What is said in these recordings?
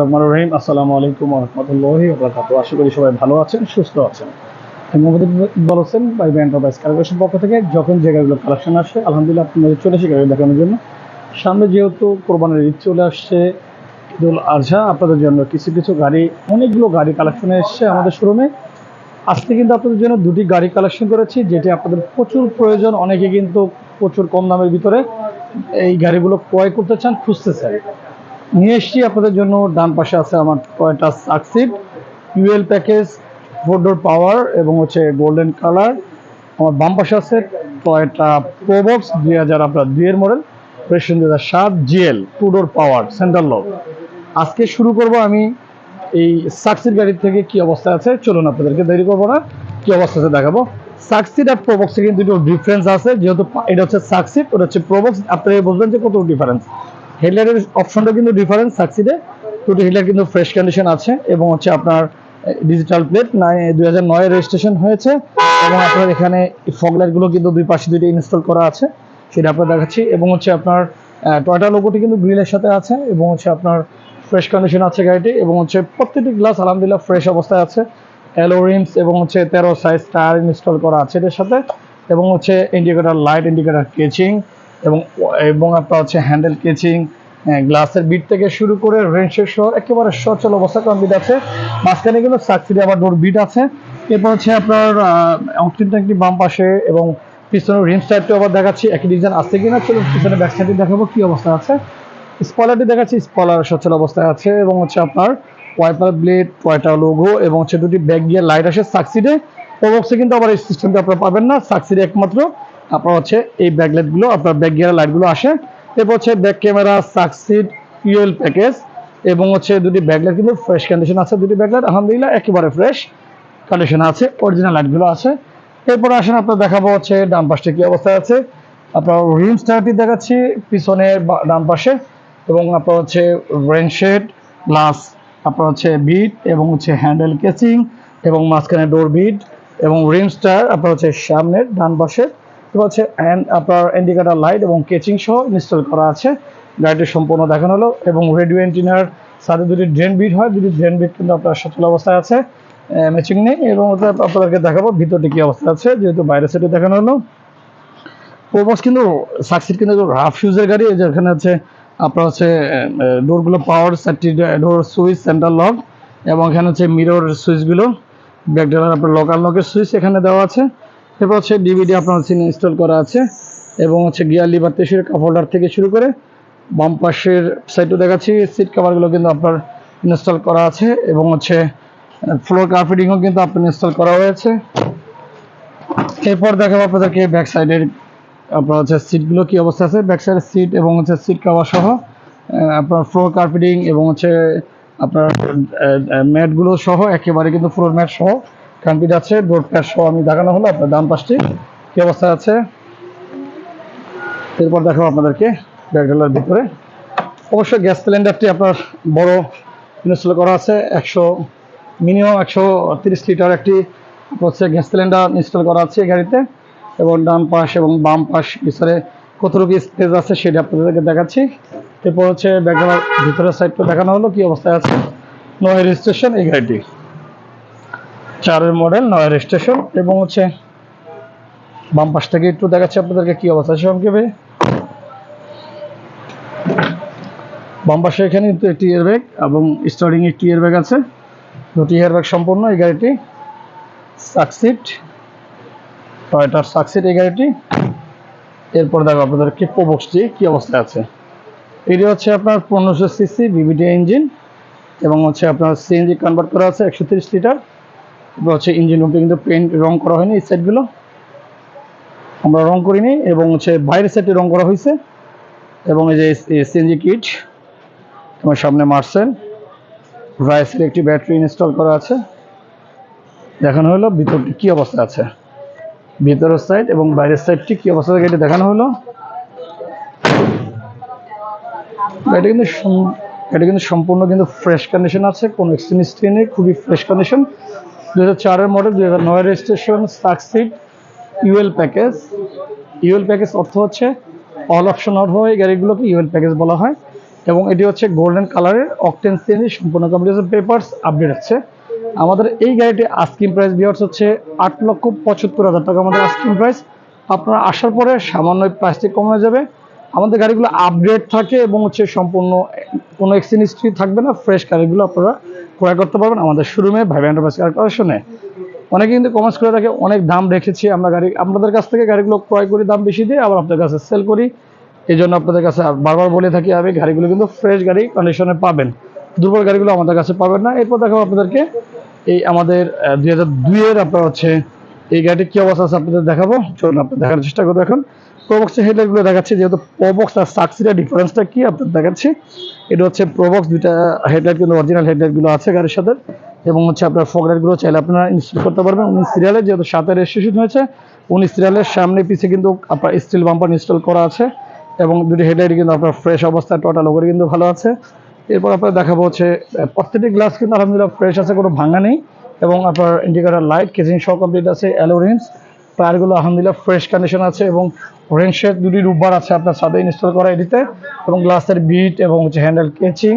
রহমান রহিম, আসসালামু আলাইকুম রহমতুল্লাহি আশা করি সবাই ভালো আছেন, সুস্থ আছেন। মোহাম্মদ বাই পক্ষ থেকে যখন যে গাড়িগুলো কালেকশন আসে, আলহামদুলিল্লাহ আপনাদের চলে গাড়ি দেখানোর জন্য। সামনে যেহেতু কোরবানের ঈদ চলে আসছে ঈদুল আজহা, আপনাদের জন্য কিছু কিছু গাড়ি, অনেকগুলো গাড়ি কালেকশনে এসছে আমাদের শোরুমে। আজকে কিন্তু আপনাদের জন্য দুটি গাড়ি কালেকশন করেছি, যেটি আপনাদের প্রচুর প্রয়োজন, অনেকে কিন্তু প্রচুর কম দামের ভিতরে এই গাড়িগুলো ক্রয় করতে চান, খুঁজতেছেন। নিয়ে এসছি, আপনাদের জন্য ডান পাশে আছে আমার Toyota Succeed UL package four door power এবং হচ্ছে গোল্ডেন কালার আমার বাম পাশে আছে টয়টা প্রোবক্স দুই হাজার আপনার দুইয়ের মডেল প্রেশন দুই হাজার সাত GL two door power central lock আজকে শুরু করব আমি এই সাকসিড গাড়ির থেকে কি অবস্থা আছে, চলুন আপনাদেরকে দেরি করব না, কি অবস্থা আছে দেখাবো। সাকসিড আর প্রোবক্সে কিন্তু দুটো ডিফারেন্স আছে, যেহেতু এটা হচ্ছে সাকসিড ওটা হচ্ছে প্রোবক্স আপনারা বুঝবেন যে কত ডিফারেন্স হেডলাইটের অপশনটা কিন্তু ডিফারেন্স সাকসিডে দুটো হেডলাইট কিন্তু ফ্রেশ কন্ডিশন আছে এবং হচ্ছে আপনার ডিজিটাল প্লেট নাই দুই হাজার নয় রেজিস্ট্রেশন হয়েছে। এবং আপনার এখানে ফগলাইটগুলো কিন্তু দুই পাশে দুইটা ইনস্টল করা আছে, সেটা আপনার দেখাচ্ছি। এবং হচ্ছে আপনার টয়টা লোগোটি কিন্তু গ্রিলের সাথে আছে এবং হচ্ছে আপনার ফ্রেশ কন্ডিশন আছে গাড়িটি। এবং হচ্ছে প্রত্যেকটি গ্লাস আলহামদুলিল্লাহ ফ্রেশ অবস্থায় আছে। অ্যালো রিমস এবং হচ্ছে তেরো সাইজ টায়ার ইনস্টল করা আছে এটার সাথে। এবং হচ্ছে ইন্ডিকেটার লাইট ইন্ডিকেটার কেচিং এবং এবং আপনার হচ্ছে হ্যান্ডেল কেচিং গ্লাসের বিট থেকে শুরু করে রেঞ্চের সহ একেবারে সচল অবস্থা কারণ বিট আছে। মাঝখানে কিন্তু সাকসিডে আবার ডোর বিট আছে। এরপর হচ্ছে আপনার অক্সিজেন ট্যাঙ্কটি বাম পাশে এবং পিছনের রিম সাইডটা আবার দেখাচ্ছি একই ডিজাইন আছে কিনা। চলুন পিছনে ব্যাক সাইডে দেখাবো কি অবস্থা আছে। স্পলারটি দেখাচ্ছি স্পলার সচল অবস্থায় আছে এবং হচ্ছে আপনার ওয়াইপার ব্লেড টয়টা লোগো এবং হচ্ছে দুটি ব্যাক গিয়ার লাইট আসে সাকসিডে। প্রবক্সে কিন্তু আবার এই সিস্টেমটা আপনারা পাবেন না। সাকসিডে একমাত্র আপনার হচ্ছে এই ব্যাকলাইটগুলো আপনার ব্যাক গিয়ার লাইটগুলো আসে। এরপর হচ্ছে back camera Succeed UL package এবং হচ্ছে দুটি ব্যাকলাইট কিন্তু ফ্রেশ কন্ডিশন আছে। দুটি ব্যাকলাইট আলহামদুলিল্লাহ, একেবারে ফ্রেশ কন্ডিশন আছে অরিজিনাল লাইটগুলো আছে। এরপর আসেন আপনার দেখাবো হচ্ছে ডান পাশে কি অবস্থায় আছে। আপনার রিম স্টারটি দেখাচ্ছি, পিছনে বা- ডান পাশে এবং আপনার হচ্ছে রেন শেড গ্লাস আপনার হচ্ছে বিট এবং হচ্ছে হ্যান্ডেল কেচিং এবং মাঝখানে ডোর বিট এবং রিম স্টার আপনার হচ্ছে সামনের ডান পাশে। হচ্ছে আপনার ইন্ডিকেটার লাইট এবং কেচিং সহ ইনস্টল করা আছে। গাড়িটি সম্পূর্ণ দেখানো হলো এবং রেডিও এন্টিনার সাথে দুটি ড্রেন বিট হয়। দুটি ড্রেন বিট কিন্তু আপনার সচল অবস্থায় আছে ম্যাচিং নেই এবং আপনাদেরকে দেখাবো ভিতরটি কি অবস্থা আছে, যেহেতু বাইরে সেটি দেখানো হলো। প্রোবক্স কিন্তু সাকসিড কিন্তু রাফ ইউজের গাড়ি, এই যে এখানে হচ্ছে আপনার হচ্ছে ডোরগুলো পাওয়ার চারটি ডোর সুইচ সেন্টার লক এবং এখানে হচ্ছে মিরর সুইচগুলো ব্যাকডালার আপনার লোকাল লকের সুইচ এখানে দেওয়া আছে। এরপর হচ্ছে ডিভিডি আপনার হচ্ছে ইনস্টল করা আছে এবং হচ্ছে গিয়ার লিভার শুরু কাপ হোল্ডার থেকে শুরু করে বাম পাশের সাইডও দেখাচ্ছি। সিট কাভারগুলো কিন্তু আপনার ইনস্টল করা আছে এবং হচ্ছে ফ্লোর কার্পেটিংও কিন্তু আপনার ইনস্টল করা হয়েছে। এরপর দেখাবো আপনাদেরকে ব্যাক সাইডের আপনার হচ্ছে সিটগুলো কি অবস্থা আছে। ব্যাক সাইডের সিট এবং হচ্ছে সিট কাভার সহ আপনার ফ্লোর কার্পেটিং এবং হচ্ছে আপনার ম্যাটগুলো সহ, একেবারে কিন্তু ফ্লোর ম্যাট সহ কার্পেট আছে ডোর প্যাড সহ আমি দেখানো হলো আপনার ডান পাশটি। কি অবস্থা আছে? এরপর দেখাবো আপনাদেরকে ব্যাকডালার ভিতরে। অবশ্যই গ্যাস সিলিন্ডারটি আপনার বড় ইনস্টল করা আছে, একশো মিনিমাম একশো তিরিশ লিটার একটি হচ্ছে গ্যাস সিলিন্ডার ইনস্টল করা আছে এই গাড়িতে। এবং ডান পাশ এবং বাম পাশ পিছনে কতটুকু স্পেস আছে সেটা আপনাদেরকে দেখাচ্ছি। এরপর হচ্ছে ব্যাকগ্রাউন্ড ভিতরের সাইডটা দেখানো হলো, কি অবস্থায় আছে? নয় রেজিস্ট্রেশন এই গাড়িটি চারের মডেল নয় রেজিস্ট্রেশন এবং হচ্ছে বাম পাশ থেকে একটু দেখাচ্ছি আপনাদেরকে কি অবস্থা সংক্ষেপে। বাম পাশে এখানে কিন্তু একটি এয়ারব্যাগ এবং স্টার্টিং একটি এয়ারব্যাগ আছে। দুটি এয়ারব্যাগ সম্পূর্ণ, এই গাড়িটি সাকসিট টয়টার সাকসিট এই গাড়িটি। এরপর দেখো আপনাদেরকে প্রোবক্সটি কি অবস্থায় আছে। এটি হচ্ছে আপনার পনেরোশো সিসি বিবিডি ইঞ্জিন এবং হচ্ছে আপনার সিএনজি কনভার্ট করা আছে, একশো লিটার হচ্ছে ইঞ্জিন রুমটি কিন্তু পেন্ট রং করা হয়নি এই সাইডগুলো আমরা রং করিনি এবং হচ্ছে বাইরের সাইডে রং করা হয়েছে এবং এই যে সিএনজি কিট তোমার সামনে মার্সেল রাইসের একটি ব্যাটারি ইনস্টল করা আছে। দেখানো হলো, ভিতরটি কি অবস্থা আছে? ভিতরের সাইড এবং বাইরের সাইডটি কি অবস্থা থাকে এটা দেখানো হলো। এটা কিন্তু এটা কিন্তু সম্পূর্ণ কিন্তু ফ্রেশ কন্ডিশন আছে, কোনো এক্সচেঞ্জ হিস্ট্রি নেই, খুবই ফ্রেশ কন্ডিশন দু হাজার চারের মডেল দু হাজার নয় registration Succeed UL package UL package অর্থ হচ্ছে অল অপশন অফ হয় গাড়িগুলোকে ইউএল প্যাকেজ বলা হয়। এবং এটি হচ্ছে গোল্ডেন কালারের অকটেন সিএনজি সম্পূর্ণ কমপ্লিট পেপারস আপডেট আছে। আমাদের এই গাড়িটি আস্কিং প্রাইস বিয়ার্স হচ্ছে আট লক্ষ পঁচাত্তর হাজার টাকা আমাদের আস্কিং প্রাইস আপনারা আসার পরে সামান্য প্লাস্টিক কমে যাবে। আমাদের গাড়িগুলো আপডেট থাকে এবং হচ্ছে সম্পূর্ণ কোনো এক্সচেঞ্জ হিস্ট্রি থাকবে না। ফ্রেশ গাড়িগুলো আপনারা ক্রয় করতে পারবেন আমাদের শোরুমে ভাই এন্টারপ্রাইজ কালেকশনে অনেকে কিন্তু কমেন্টস করে থাকে, অনেক দাম রেখেছি আমরা গাড়ি, আপনাদের কাছ থেকে গাড়িগুলো ক্রয় করি, দাম বেশি দিয়ে আবার আপনাদের কাছে সেল করি। এই জন্য আপনাদের কাছে বারবার বলে থাকি, আমি গাড়িগুলো কিন্তু ফ্রেশ গাড়ি কন্ডিশনে পাবেন। দুর্বল গাড়িগুলো আমাদের কাছে পাবেন না। এরপর দেখাবো আপনাদেরকে, এই আমাদের দুই হাজার দুইয়ের আপনার হচ্ছে, এই গাড়িটির কি অবস্থা আছে আপনাদের দেখাবো? চলুন আপনি দেখার চেষ্টা করব এখন। প্রোবক্সের হেডলাইটগুলো দেখাচ্ছি, যেহেতু প্রোবক্স আর সাকসিডার ডিফারেন্সটা কি আপনার দেখাচ্ছি, এটা হচ্ছে প্রোবক্স দুইটা হেডলাইট কিন্তু অরিজিনাল হেডলাইটগুলো আছে গাড়ির সাথে, এবং হচ্ছে আপনার ফগলাইটগুলো চাইলে আপনারা ইনস্টল করতে পারবেন। উনিশ সিরিয়ালে যেহেতু সাথে রেজিস্ট্রেশন হয়েছে উনিশ সিরিয়ালের সামনে পিছে কিন্তু আপনার স্টিল বাম্পার ইনস্টল করা আছে, এবং দুটি হেডলাইট কিন্তু আপনার ফ্রেশ অবস্থায় টোটাল ওগুলো কিন্তু ভালো আছে। এরপর আপনার দেখাবো হচ্ছে প্রত্যেকটি গ্লাস কিন্তু আলহামদুলিল্লাহ ফ্রেশ আছে, কোনো ভাঙা নেই, এবং আপনার ইন্ডিকেটার লাইট কেজিং সহ কমপ্লিট আছে অ্যালো রেঞ্জ টায়ারগুলো আলহামদুলিল্লাহ ফ্রেশ কন্ডিশন আছে, এবং রেঞ্জের দুটি রুববার আছে আপনার সাথে ইনস্টল করা এটিতে, এবং গ্লাসের বিট এবং হচ্ছে হ্যান্ডেল কেচিং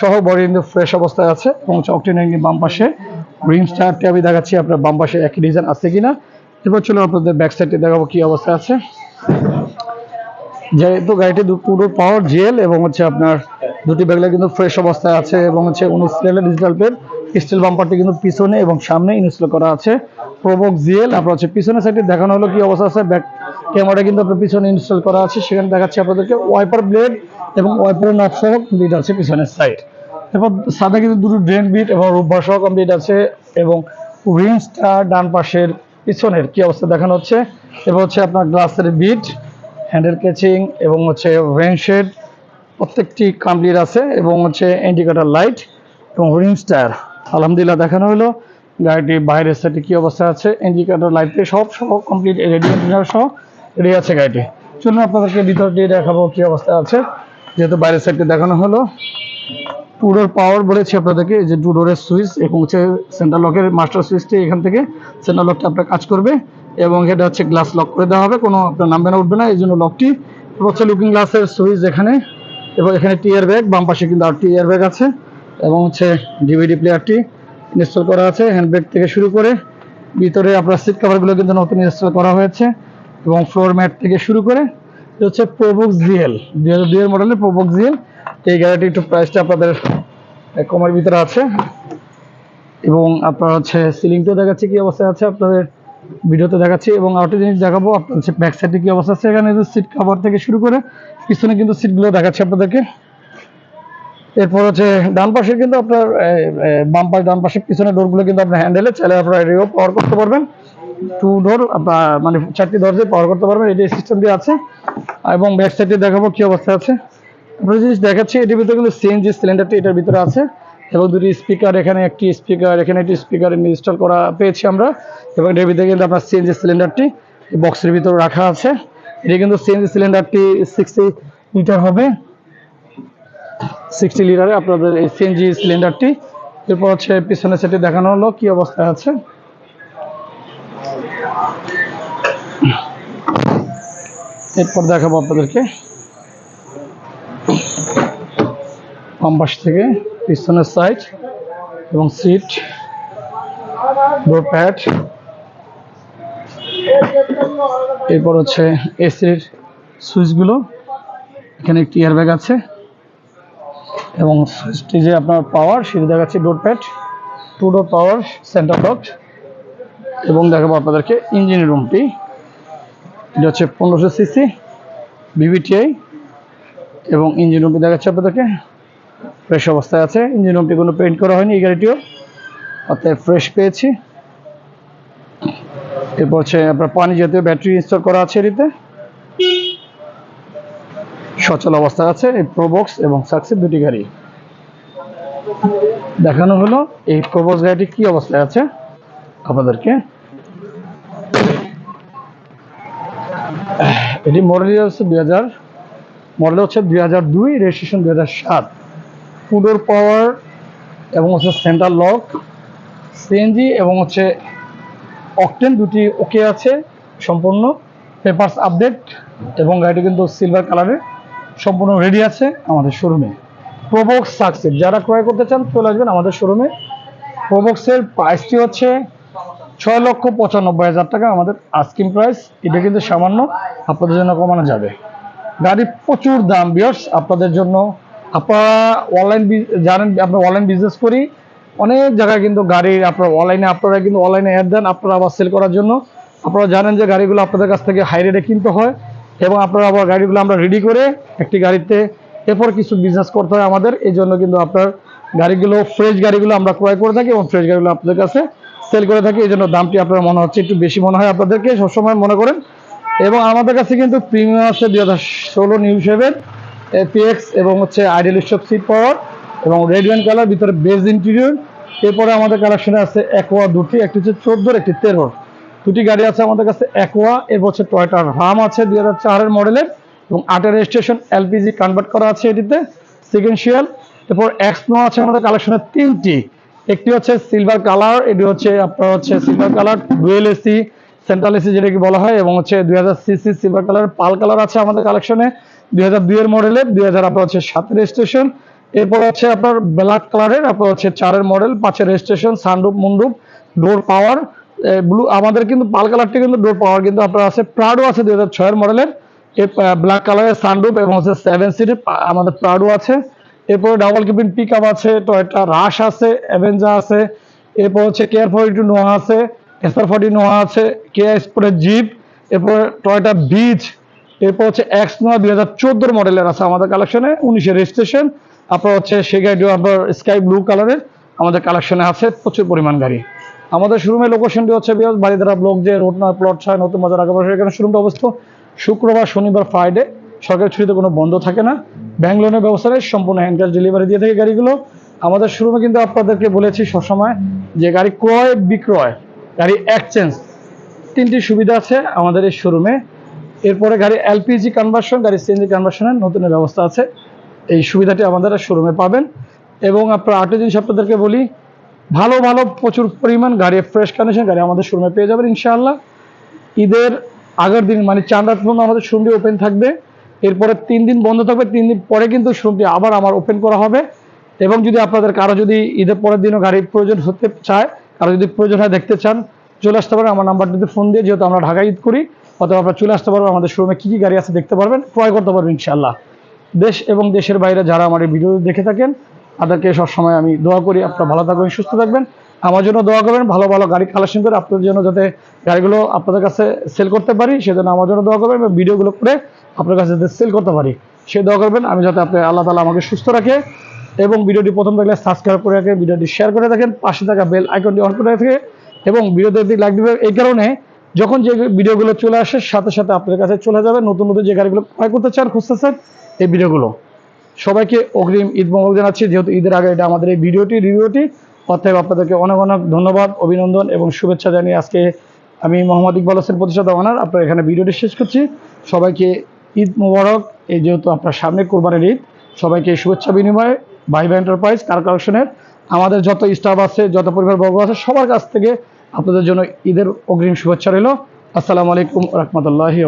সহ বডি কিন্তু ফ্রেশ অবস্থায় আছে, এবং হচ্ছে অক্টিন বাম পাশে রিম স্টারটি আমি দেখাচ্ছি আপনার বাম পাশে একই ডিজাইন আছে কিনা। এরপর চলো আপনাদের ব্যাক সাইডটি দেখাবো কি অবস্থা আছে। যেহেতু গাড়িটি পুরো পাওয়ার জেল এবং হচ্ছে আপনার দুটি ব্যাগলা কিন্তু ফ্রেশ অবস্থায় আছে, এবং হচ্ছে উনিশ সিরিয়ালের ডিজিটাল পেন স্টিল বাম্পারটি কিন্তু পিছনে এবং সামনে ইনস্টল করা আছে। প্রোবক জিএল আপনার হচ্ছে পিছনের সাইডে দেখানো হলো কি অবস্থা আছে ব্যাক ক্যামেরা কিন্তু আপনার পিছনে ইনস্টল করা আছে। সেখানে দেখাচ্ছি আপনাদেরকে ওয়াইপার ব্লেড এবং ওয়াইপারের নট সহ কমপ্লিট আছে পিছনের সাইড এরপর সাদা কিন্তু দুটো ড্রেন বিট এবং রূপবার সহ কমপ্লিট আছে এবং রিংসটা ডান পাশের পিছনের কি অবস্থা দেখানো হচ্ছে? এবং হচ্ছে আপনার গ্লাসের বিট হ্যান্ডেল ক্যাচিং এবং হচ্ছে রেনশেড প্রত্যেকটি কমপ্লিট আছে এবং হচ্ছে ইন্ডিকেটার লাইট এবং রিং স্টার আলহামদুলিল্লাহ দেখানো হলো। গাড়িটি বাইরের সাইডে কি অবস্থা আছে? ইন্ডিকেটার লাইট সব সহ কমপ্লিট রেডি সহ রেডি আছে গাড়িটি। চলুন আপনাদেরকে ভিতর দিয়ে দেখাবো কি অবস্থা আছে। যেহেতু বাইরের সাইডে দেখানো হলো টুডোর পাওয়ার বলেছি আপনাদেরকে যে টুডোরের সুইচ এবং হচ্ছে সেন্ট্রাল লকের মাস্টার সুইচটি এখান থেকে সেন্ট্রাল লকটা আপনার কাজ করবে এবং এটা হচ্ছে গ্লাস লক করে দেওয়া হবে, কোনো আপনার নামবে না, উঠবে না, এই জন্য লকটি হচ্ছে লুকিং গ্লাসের সুইচ এখানে, এবং এখানে টিয়ার ব্যাগ বাম পাশে কিন্তু আর টিয়ার ব্যাগ আছে এবং হচ্ছে ডিভিডি প্লেয়ারটি ইনস্টল করা আছে হ্যান্ড ব্যাগ থেকে শুরু করে। ভিতরে আপনার সিট কভারগুলো কিন্তু নতুন ইনস্টল করা হয়েছে। এবং ফ্লোর ম্যাট থেকে শুরু করে হচ্ছে প্রোবক্স জিএল দুই হাজার দুইয়ের মডেলের প্রোবক্স জিএল এই গাড়িটি একটু প্রাইসটা আপনাদের কমার ভিতরে আছে। এবং আপনার হচ্ছে সিলিংটাও দেখাচ্ছি কি অবস্থায় আছে, আপনাদের ভিডিওতে দেখাচ্ছি। এবং আরেকটা জিনিস দেখাবো, আপনার হচ্ছে ব্যাক সাইডে কি অবস্থা আছে। এখানে সিট কভার থেকে শুরু করে পিছনে কিন্তু সিটগুলো দেখাচ্ছে আপনাদেরকে। এরপর হচ্ছে ডান পাশে কিন্তু আপনার বাম পাশে, ডান পাশে পিছনে ডোরগুলো কিন্তু আপনার হ্যান্ডেলে চাইলে আপনার এরিও পাওয়ার করতে পারবেন। টু ডোর মানে চারটি দরজায় পাওয়ার করতে পারবেন এটি সিস্টেম দিয়ে আছে। এবং ব্যাক সাইডে দেখাবো কি অবস্থা আছে। আপনার জিনিস দেখাচ্ছি, এটির ভিতরে কিন্তু সিএনজি সিলিন্ডারটি এটার ভিতরে আছে। এবং দুটি স্পিকার এখানে একটি স্পিকার এখানে একটি স্পিকার ইনস্টল করা পেয়েছি আমরা। এবং এটার ভিতরে কিন্তু আপনার সিএনজি সিলিন্ডারটি বক্সের ভিতরে রাখা আছে। এটি কিন্তু সিএনজি সিলিন্ডারটি সিক্সটি লিটার হবে। সিক্সটি লিটারে আপনাদের এই সিএনজি সিলিন্ডারটি এরপর হচ্ছে পিছনে সেটি দেখানো হলো কি অবস্থায় আছে। এরপর দেখাবো আপনাদেরকে। বাম পাশ থেকে, পিছনের সাইড এবং সিট ডোর প্যাড এরপর হচ্ছে এসির সুইচগুলো। এখানে একটি এয়ারব্যাগ আছে এবং সুইচটি যে আপনার পাওয়ার সেটি দেখাচ্ছে door pad two door power centre lock এবং দেখাবো আপনাদেরকে ইঞ্জিন রুমটি এটা হচ্ছে পনেরোশো সিসি বিবিটিআই এবং ইঞ্জিন রুমটি দেখাচ্ছে আপনাদেরকে। ফ্রেশ অবস্থায় আছে। ইঞ্জিন রুমটি কোনো পেন্ট করা হয়নি এই গাড়িটিও। অর্থাৎ ফ্রেশ পেয়েছি। এরপর হচ্ছে আপনার পানি জাতীয় ব্যাটারি ইনস্টল করা আছে এটিতে। সচল অবস্থায় আছে এই প্রোবক্স এবং সাকসেস দুটি গাড়ি। দেখানো হলো এই প্রোবক্স গাড়িটি কি অবস্থায় আছে আপনাদেরকে। এটি মডেল হচ্ছে দুই হাজার মডেল হচ্ছে দুই হাজার দুই রেজিস্ট্রেশন দুই হাজার সাত। ফুডোর পাওয়ার এবং হচ্ছে সেন্টার লক সিএনজি এবং হচ্ছে অকটেন দুটি ওকে আছে সম্পূর্ণ। পেপারস আপডেট এবং গাড়িটি কিন্তু সিলভার কালারের সম্পূর্ণ রেডি আছে আমাদের শোরুমে প্রোবক্স সাকসেস যারা ক্রয় করতে চান চলে আসবেন আমাদের শোরুমে প্রোবক্সের প্রাইসটি হচ্ছে ছয় লক্ষ পঁচানব্বই হাজার টাকা আমাদের আস্কিং প্রাইস এটা কিন্তু সামান্য, আপনাদের জন্য কমানো যাবে। গাড়ি প্রচুর দাম বিয়ার্স আপনাদের জন্য। আপনারা অনলাইন জানেন, আমরা অনলাইন বিজনেস করি। অনেক জায়গায় কিন্তু গাড়ির আপনার অনলাইনে আপনারা কিন্তু অনলাইনে অ্যাড দেন, আপনারা আবার সেল করার জন্য। আপনারা জানেন যে গাড়িগুলো আপনাদের কাছ থেকে হাই রেটে কিনতে হয় এবং আপনারা আবার গাড়িগুলো আমরা রেডি করে একটি গাড়িতে এরপর কিছু বিজনেস করতে হয় আমাদের। এই জন্য কিন্তু আপনার গাড়িগুলো ফ্রেশ গাড়িগুলো আমরা ক্রয় করে থাকি এবং ফ্রেশ গাড়িগুলো আপনাদের কাছে সেল করে থাকি এই জন্য দামটি আপনার মনে হচ্ছে একটু বেশি মনে হয় আপনাদেরকে, সবসময় মনে করেন। এবং আমাদের কাছে কিন্তু প্রিমিয়াম আছে দুই হাজার ষোলো নিউ সেভেন এপিএক্স এবং হচ্ছে আইডিয়াল স্টপ সিট পাওয়ার এবং রেড ওয়াইন কালার ভিতরে বেজ ইন্টেরিয়র এরপরে আমাদের কালেকশনে আছে একোয়া দুটি, একটি হচ্ছে চোদ্দোর, একটি তেরোর। দুটি গাড়ি আছে আমাদের কাছে একোয়া এরপর হচ্ছে টয়টার রাম আছে দুই হাজার চারের মডেলের এবং আটের রেজিস্ট্রেশন এলপিজি কনভার্ট করা আছে এটিতে সিকেন্সিয়াল এরপর এক্সনো আছে আমাদের কালেকশনের তিনটি। একটি হচ্ছে সিলভার কালার এটি হচ্ছে আপনার হচ্ছে silver colour dual AC central AC যেটাকে বলা হয়, এবং হচ্ছে দুই হাজার CC silver colour pearl colour আছে আমাদের কালেকশনে দুই হাজার দুইয়ের মডেলের দুই হাজার আপনার হচ্ছে সাতের রেজিস্ট্রেশন এরপর হচ্ছে আপনার ব্ল্যাক কালারের আপনার হচ্ছে চারের মডেল পাঁচের registration sunroof moonroof door power blue আমাদের কিন্তু পাল কালারটি কিন্তু ডোর পাওয়ার কিন্তু আপনার আছে প্রাডো আছে দুই হাজার ছয়ের মডেলের ব্ল্যাক কালারের সানরুপ এবং হচ্ছে সেভেন সিটের আমাদের প্রাডো আছে। এরপরে ডাবল কেবিন পিক আছে টয়টা রাশ আছে অ্যাভেঞ্জা আছে, এরপর হচ্ছে কেয়ার ফর্টি টু নোয়া আছে এসআর ফর্টি নোয়া আছে কেয়ার স্পোর্টের জিপ এরপর টয়টা বিচ এরপর হচ্ছে এক্স নোয়া দুই হাজার চোদ্দোর মডেলের আছে আমাদের কালেকশনে উনিশের রেজিস্ট্রেশন আপনার হচ্ছে সেই গাড়িও আপনার স্কাই ব্লু কালারের আমাদের কালেকশনে আছে, প্রচুর পরিমাণ গাড়ি। আমাদের শোরুমের লোকেশনটি হচ্ছে বিয়াস বাড়িধারা ব্লক যে রোড নয় প্লট ছয়, নতুন বাজার আগে এখানে শোরুমটা অবস্থিত। শুক্রবার, শনিবার ফ্রাইডে সরকারি ছুটিতে কোনো বন্ধ থাকে না। ব্যাংক লোনের ব্যবস্থা নেই, সম্পূর্ণ হ্যান্ড ক্যাশ ডেলিভারি দিয়ে থাকে গাড়িগুলো। আমাদের শোরুমে কিন্তু আপনাদেরকে বলেছি সবসময় যে গাড়ি ক্রয়, বিক্রয়, গাড়ি এক্সচেঞ্জ তিনটি সুবিধা আছে আমাদের এই শোরুমে এরপরে গাড়ি এলপিজি কনভার্সন গাড়ি সিএনজি কনভার্সনের নতুন ব্যবস্থা আছে। এই সুবিধাটি আমাদের শোরুমে পাবেন। এবং আপনার আরেকটা জিনিস আপনাদেরকে বলি, ভালো ভালো প্রচুর পরিমাণ গাড়ি ফ্রেশ কন্ডিশন গাড়ি আমাদের শোরুমে পেয়ে যাবেন ইনশাআল্লাহ। ঈদের আগের দিন মানে রাত পর্যন্ত আমাদের শোরুমটি ওপেন থাকবে। এরপরে তিন দিন বন্ধ থাকবে, তিন দিন পরে কিন্তু শোরুমটি আবার আমার ওপেন করা হবে। এবং যদি আপনাদের কারও যদি ঈদের পরের দিনও গাড়ির প্রয়োজন হতে চায়, কারও যদি প্রয়োজন হয় দেখতে চান, চলে আসতে পারেন। আমার নাম্বারটিতে ফোন দিয়ে, যেহেতু আমরা ঢাকা ঈদ করি, অথবা আপনারা চলে আসতে পারবেন, আমাদের শোরুমে কী কী গাড়ি আছে দেখতে পারবেন, ক্রয় করতে পারবেন ইনশাআল্লাহ। দেশ এবং দেশের বাইরে যারা আমার এই ভিডিও দেখে থাকেন, তাদেরকে সবসময় আমি দোয়া করি, আপনারা ভালো থাকবেন, সুস্থ থাকবেন। আমার জন্য দোয়া করবেন, ভালো ভালো গাড়ি কালেকশন করে আপনাদের জন্য যাতে গাড়িগুলো আপনাদের কাছে সেল করতে পারি, সেজন্য আমার জন্য দোয়া করবেন এবং ভিডিওগুলো করে আপনার কাছে যাতে সেল করতে পারি, সে দোয়া করবেন। আমি যাতে আপনি আল্লাহ তালা আমাকে সুস্থ রাখে এবং ভিডিওটি প্রথম দেখলে সাবস্ক্রাইব করে রাখে, ভিডিওটি শেয়ার করে রাখেন, পাশে থাকা বেল আইকনটি অন করে রাখে এবং ভিডিওতে লাইক দেবে এই কারণে যখন যে ভিডিওগুলো চলে আসে, সাথে সাথে আপনার কাছে চলে যাবে। নতুন নতুন যে গাড়িগুলো ক্রয় করতে চান, খুঁজতেছেন, এই ভিডিওগুলো সবাইকে অগ্রিম ঈদ মোবারক জানাচ্ছি। যেহেতু ঈদের আগে এটা আমাদের এই ভিডিওটি রিভিউটি অতএব আপনাদেরকে অনেক অনেক ধন্যবাদ, অভিনন্দন এবং শুভেচ্ছা জানিয়ে আজকে আমি মোহাম্মদ ইকবাল হোসেন প্রতিষ্ঠাতা ওনার আপনার এখানে ভিডিওটি শেষ করছি। সবাইকে ঈদ মোবারক। এই যেহেতু আপনার সামনে কোরবানির ঈদ, সবাইকে শুভেচ্ছা বিনিময়ে ভাইভা এন্টারপ্রাইজ কার কালেকশনের আমাদের যত স্টাফ আছে, যত পরিবার বর্গ আছে, সবার কাছ থেকে আপনাদের জন্য ঈদের অগ্রিম শুভেচ্ছা রইল। আসসালামু আলাইকুম রহমতুল্লাহি